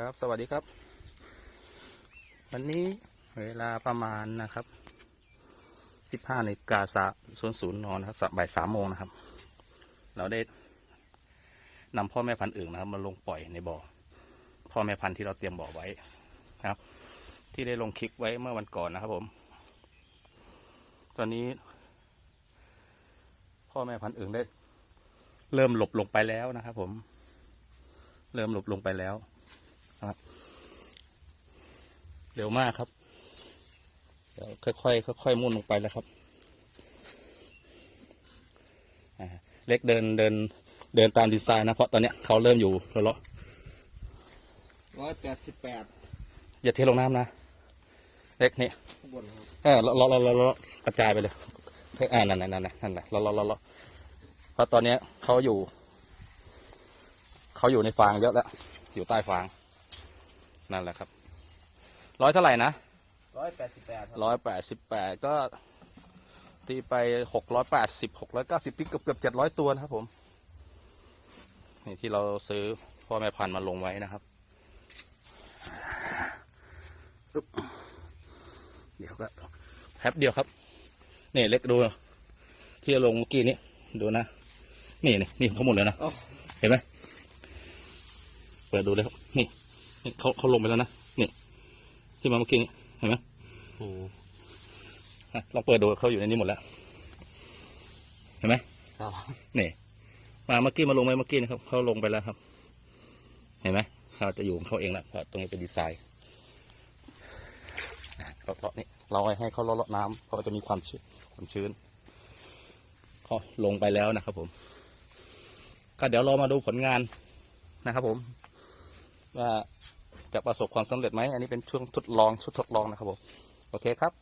ครับ สวัสดีครับ วันนี้เวลาประมาณนะครับสิบห้านาฬิกาสาศูนย์ศูนย์นอนนะครับบ่ายสามโมงนะครับ เราได้นำพ่อแม่พันธุ์อื่นนะครับ มาลงปล่อยในบ่อ พ่อแม่พันธุ์ที่เราเตรียมบ่อไว้นะครับ ที่ได้ลงคลิปไว้เมื่อวันก่อนนะครับผม ตอนนี้ พ่อแม่พันธุ์อื่นได้ เริ่มหลบลงไปแล้วนะครับ ผม เริ่มหลบลงไปแล้ว นะครับเร็วมากครับเดี๋ยวค่อยๆค่อยๆมุ่นลงไปแล้วครับอ่าเล็กเดินเดินเดินตามดีไซน์นะเพราะตอนเนี้ยเขาเริ่มอยู่แล้วร้อยแปดสิบแปดอย่าเทลงน้ำนะ เล็กนี่ข้างบนครับเออเราเราเราเรากระจายไปเลยเฮ้ยอ่านั่นนั่นนั่นนั่นนั่นเราเราเราเราเพราะตอนเนี้ยเขาอยู่ เขาอยู่ในฟางเยอะแล้ว อยู่ใต้ฟาง นั่นแหละครับ ร้อยเท่าไหร่นะร้อยแปดสิบแปดร้อยแปดสิบแปดก็ตีไปหกร้อยแปดสิบหกร้อยเก้าสิบตีเกือบเกือบเจ็ดร้อยตัวนะครับผมนี่ที่เราซื้อพ่อแม่พันธุ์มาลงไว้นะครับอึ๊บเดี๋ยวก็แป๊บเดียวครับ นี่เล็กดูที่เราลงเมื่อกี้นี้ดูนะ นี่นี่นี่เขาหมดเลยนะอ๋อเห็นไหมเปิดดูเลยครับ นี่ นี่เขาเขาลงไปแล้วนะนี่ที่มาเมื่อกี้นี้เห็นไหมอืมอะลองเปิดดูเขาอยู่ในนี้หมดแล้ว เห็นไหมครับนี่มาเมื่อกี้มาลงไปเมื่อกี้นะครับเขาลงไปแล้วครับ เห็นไหมเขาจะอยู่ของเขาเองแหละเพราะตรงนี้เป็นดีไซน์อะเลาะๆนี่เราให้เขาเลาะๆน้ำเพราะว่าจะมีความชื้นความชื้นเขาลงไปแล้วนะครับผม ก็เดี๋ยวเรามาดูผลงานนะครับผม ว่าจะประสบความสำเร็จไหมอันนี้เป็นช่วงทดลองชุดทดลองนะครับผมโอเคครับ